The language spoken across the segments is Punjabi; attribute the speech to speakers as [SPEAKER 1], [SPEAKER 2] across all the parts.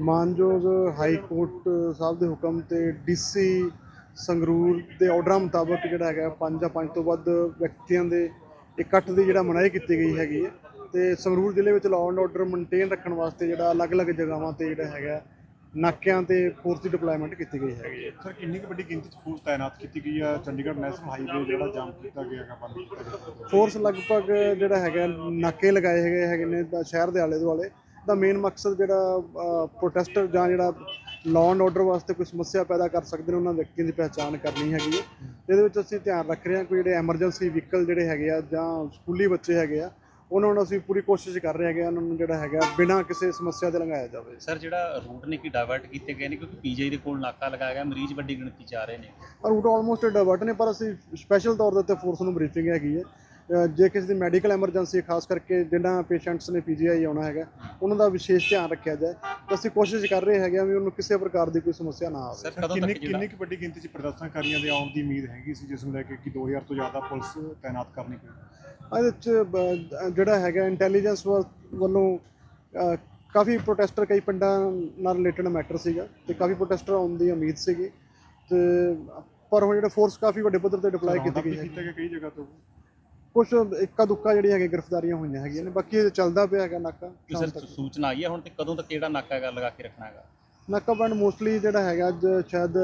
[SPEAKER 1] ਮਾਨਯੋਗ ਹਾਈ ਕੋਰਟ ਸਾਹਿਬ ਦੇ ਹੁਕਮ ਤੇ ਡੀਸੀ ਸੰਗਰੂਰ ਦੇ ਆਰਡਰਾਂ ਮੁਤਾਬਕ ਜਿਹੜਾ ਹੈਗਾ ਪੰਜ ਜਾਂ ਪੰਜ ਤੋਂ ਵੱਧ ਵਿਅਕਤੀਆਂ ਦੇ ਇਕੱਠ ਦੀ ਜਿਹੜਾ ਮਨਾਹੀ ਕੀਤੀ ਗਈ ਹੈਗੀ ਹੈ ਤੇ ਸੰਗਰੂਰ ਜ਼ਿਲ੍ਹੇ ਵਿੱਚ ਲਾਅ ਐਂਡ ਆਰਡਰ ਮੇਨਟੇਨ ਰੱਖਣ ਵਾਸਤੇ ਜਿਹੜਾ ਅਲੱਗ-ਅਲੱਗ ਜਗ੍ਹਾਵਾਂ ਤੇ ਜਿਹੜਾ ਹੈਗਾ ਨਾਕਿਆਂ ਤੇ ਫੋਰਸ ਦੀ ਡਿਪਲੋਇਮੈਂਟ ਕੀਤੀ ਗਈ ਹੈਗੀ ਹੈ।
[SPEAKER 2] ਸਰ ਕਿੰਨੀ ਕੁ ਵੱਡੀ ਗਿਣਤੀ 'ਚ ਫੋਰਸ ਤਾਇਨਾਤ ਕੀਤੀ ਗਈ ਆ? ਚੰਡੀਗੜ੍ਹ ਨੈਸ਼ਨਲ ਹਾਈਵੇ ਜਿਹੜਾ ਜਾਮ ਕੀਤਾ ਗਿਆ ਹੈਗਾ ਬੰਦ ਕੀਤਾ ਗਿਆ।
[SPEAKER 1] ਫੋਰਸ ਲਗਭਗ ਜਿਹੜਾ ਹੈਗਾ ਨਾਕੇ ਲਗਾਏ ਹੈਗੇ ਹੈਗੇ ਨੇ ਸ਼ਹਿਰ ਦੇ ਆਲੇ ਦੁਆਲੇ ਦਾ ਮੇਨ ਮਕਸਦ ਜਿਹੜਾ ਪ੍ਰੋਟੈਸਟਰ ਜਾਂ ਜਿਹੜਾ ਲਾਅ ਐਂਡ ਆਰਡਰ ਵਾਸਤੇ ਕੋਈ ਸਮੱਸਿਆ ਪੈਦਾ ਕਰ ਸਕਦੇ ਨੇ ਉਹਨਾਂ ਵਿਅਕਤੀਆਂ ਦੀ ਪਹਿਚਾਣ ਕਰਨੀ ਹੈਗੀ ਹੈ। ਇਹਦੇ ਵਿੱਚ ਅਸੀਂ ਧਿਆਨ ਰੱਖ ਰਹੇ ਹਾਂ ਕੋਈ ਜਿਹੜੇ ਐਮਰਜੈਂਸੀ ਵਹੀਕਲ ਜਿਹੜੇ ਹੈਗੇ ਆ ਜਾਂ ਸਕੂਲੀ ਬੱਚੇ ਹੈਗੇ ਆ ਉਹਨਾਂ ਨੂੰ ਅਸੀਂ ਪੂਰੀ ਕੋਸ਼ਿਸ਼ ਕਰ ਰਹੇ ਹੈਗੇ ਆ ਉਹਨਾਂ ਨੂੰ ਜਿਹੜਾ ਹੈਗਾ ਬਿਨਾਂ ਕਿਸੇ ਸਮੱਸਿਆ ਦੇ ਲੰਘਾਇਆ ਜਾਵੇ।
[SPEAKER 3] ਸਰ ਜਿਹੜਾ ਰੂਟ ਨੇ ਕੀ ਡਾਇਵਰਟ ਕੀਤੇ ਗਏ ਨੇ ਕਿਉਂਕਿ ਪੀਜੀਆਈ ਦੇ ਕੋਲ ਨਾਕਾ ਲਗਾਇਆ ਗਿਆ ਮਰੀਜ਼ ਵੱਡੀ ਗਿਣਤੀ ਚ ਆ ਰਹੇ ਨੇ।
[SPEAKER 1] ਰੂਟ ਆਲਮੋਸਟ ਡਾਇਵਰਟ ਨੇ ਪਰ ਅਸੀਂ ਸਪੈਸ਼ਲ ਤੌਰ ਦੇ ਉੱਤੇ ਫੋਰਸ ਨੂੰ ਬਰੀਫਿੰਗ ਹੈਗੀ ਹੈ। ਜੇ ਕਿਸੇ ਦੀ ਮੈਡੀਕਲ ਐਮਰਜੈਂਸੀ ਖਾਸ ਕਰਕੇ ਜਿਨ੍ਹਾਂ ਪੇਸ਼ੈਂਟਸ ਨੇ ਪੀਜੀਆਈ ਆਉਣਾ ਹੈਗਾ ਉਹਨਾਂ ਦਾ ਵਿਸ਼ੇਸ਼ ਧਿਆਨ ਰੱਖਿਆ ਜਾਏ ਤਾਂ ਅਸੀਂ ਕੋਸ਼ਿਸ਼ ਕਰ ਰਹੇ ਹੈਗੇ ਆ ਵੀ ਉਹਨੂੰ ਕਿਸੇ ਪ੍ਰਕਾਰ ਦੀ ਕੋਈ ਸਮੱਸਿਆ ਨਾ ਆਵੇ।
[SPEAKER 3] ਸਰ
[SPEAKER 2] ਕਿੰਨੀ
[SPEAKER 3] ਜਿਹੜਾ
[SPEAKER 2] ਕਿੰਨੀ ਕੁ ਵੱਡੀ ਗਿਣਤੀ 'ਚ ਪ੍ਰਦਰਸ਼ਨਕਾਰੀਆਂ ਦੇ ਆਉਣ ਦੀ ਉਮੀਦ ਹੈਗੀ ਸੀ ਜਿਸ ਨੂੰ ਲੈ ਕੇ ਕਿ 2000 ਤੋਂ ਜ਼ਿਆਦਾ ਪੁਲਿਸ ਤਾਇਨਾਤ ਕਰਨੀ ਪਈ?
[SPEAKER 1] ਇਹਦੇ ਚ ਜਿਹੜਾ ਹੈਗਾ ਇੰਟੈਲੀਜੈਂਸ ਵੱਲੋਂ ਕਾਫੀ ਪ੍ਰੋਟੈਸਟਰ ਕਈ ਪਿੰਡਾਂ ਨਾਲ ਰਿਲੇਟਡ ਮੈਟਰ ਸੀਗਾ ਤੇ ਕਾਫੀ ਪ੍ਰੋਟੈਸਟਰ ਆਉਣ ਦੀ ਉਮੀਦ ਸੀਗੀ ਤੇ ਪਰ ਹੁਣ ਜਿਹੜਾ ਫੋਰਸ ਕਾਫੀ ਵੱਡੇ ਪੱਧਰ ਤੇ ਡਿਪਲੋਏ ਕੀਤੀ ਗਈ ਹੈ
[SPEAKER 2] ਕੀਤਾ ਗਿਆ ਕਈ ਜਗ੍ਹਾ ਤੋਂ?
[SPEAKER 1] ਕੁਝ ਇੱਕਾ ਦੁੱਕਾ ਜਿਹੜੀਆਂ ਹੈਗੀਆਂ ਗ੍ਰਿਫਤਾਰੀਆਂ ਹੋਈਆਂ ਹੈਗੀਆਂ ਨੇ ਬਾਕੀ ਇਹ ਚੱਲਦਾ ਪਿਆ ਹੈਗਾ ਨਾਕਾ
[SPEAKER 3] ਕੋਈ
[SPEAKER 1] ਸ਼ਾਮ
[SPEAKER 3] ਸਰ
[SPEAKER 1] ਤੱਕ।
[SPEAKER 3] ਸੂਚਨਾ ਆਈ ਹੈ ਹੁਣ ਤੇ ਕਦੋਂ ਤੱਕ ਜਿਹੜਾ ਨਾਕਾ ਹੈਗਾ ਲਗਾ ਕੇ ਰੱਖਣਾ ਹੈਗਾ?
[SPEAKER 1] ਨਾਕਾ ਬੰਦ ਮੋਸਟਲੀ ਜਿਹੜਾ ਹੈਗਾ ਅੱਜ ਸ਼ਾਇਦ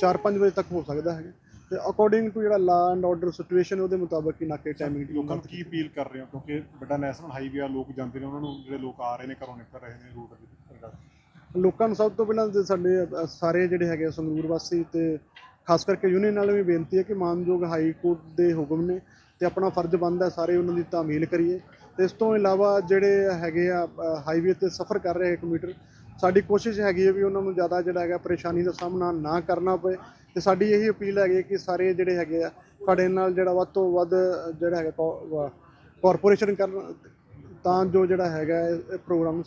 [SPEAKER 1] 4-5 ਵਜੇ ਤੱਕ ਹੋ ਸਕਦਾ ਹੈਗਾ। ਤੇ ਅਕੋਰਡਿੰਗ ਟੂ ਜਿਹੜਾ ਲਾ ਐਂਡ ਆਰਡਰ ਸਿਚੁਏਸ਼ਨ ਉਹਦੇ ਮੁਤਾਬਕ ਹੀ ਨਾਕੇ ਟਾਈਮਿੰਗ
[SPEAKER 2] ਲੋਕਾਂ ਨੂੰ ਕੀ ਅਪੀਲ ਕਰ ਰਹੇ ਹੋ? ਕਿਉਂਕਿ ਵੱਡਾ ਨੈਸ਼ਨਲ ਹਾਈਵੇ ਆ ਲੋਕ ਜਾਂਦੇ ਨੇ ਉਹਨਾਂ ਨੂੰ ਜਿਹੜੇ ਲੋਕ ਆ ਰਹੇ ਨੇ ਘਰੋਂ ਨਿਕਲ ਰਹੇ ਨੇ ਰੂਟ ਦੇ
[SPEAKER 1] ਲੋਕਾਂ ਨੂੰ ਸਭ ਤੋਂ ਪਹਿਲਾਂ ਤੇ ਸਾਡੇ ਅ, ਸਾਰੇ ਜਿਹੜੇ ਹੈਗੇ ਆ ਸੰਗਰੂਰ ਵਾਸੀ ਤੇ ਖਾਸ ਕਰਕੇ ਯੂਨੀਅਨ ਨਾਲ ਵੀ ਬੇਨਤੀ ਹੈ ਕਿ ਮਾਨਯੋਗ ਹਾਈ ਕੋਰਟ ਦੇ ਹੁਕਮ ਨੇ ਤੇ ਆਪਣਾ ਫਰਜ਼ ਬਣਦਾ ਸਾਰੇ ਉਹਨਾਂ ਦੀ ਤਾਮੀਲ ਕਰੀਏ। ਤੇ ਇਸ ਤੋਂ ਇਲਾਵਾ ਜਿਹੜੇ ਹੈਗੇ ਆ ਹਾਈਵੇ ਤੇ ਸਫ਼ਰ ਕਰ ਰਹੇ ਕਮਿਊਟਰ ਸਾਡੀ ਕੋਸ਼ਿਸ਼ ਹੈਗੀ ਹੈ ਵੀ ਉਹਨਾਂ ਨੂੰ ਜ਼ਿਆਦਾ ਜਿਹੜਾ ਹੈਗਾ ਪਰੇਸ਼ਾਨੀ ਦਾ ਸਾਹਮਣਾ ਨਾ ਕਰਨਾ ਪਏ ਤੇ ਸਾਡੀ ਇਹੀ ਅਪੀਲ ਹੈਗੀ ਹੈ ਕਿ ਸਾਰੇ ਜਿਹੜੇ ਹੈਗੇ ਆ, ਸਾਡੇ ਨਾਲ ਜਿਹੜਾ ਵੱਧ ਤੋਂ ਵੱਧ ਜਿਹੜਾ ਹੈਗਾ ਕਾਰਪੋਰੇਸ਼ਨ ਕਰਨ ਤਾਂ ਜੋ ਜਿਹੜਾ ਹੈਗਾ ਇਹ ਪ੍ਰੋਗਰਾਮ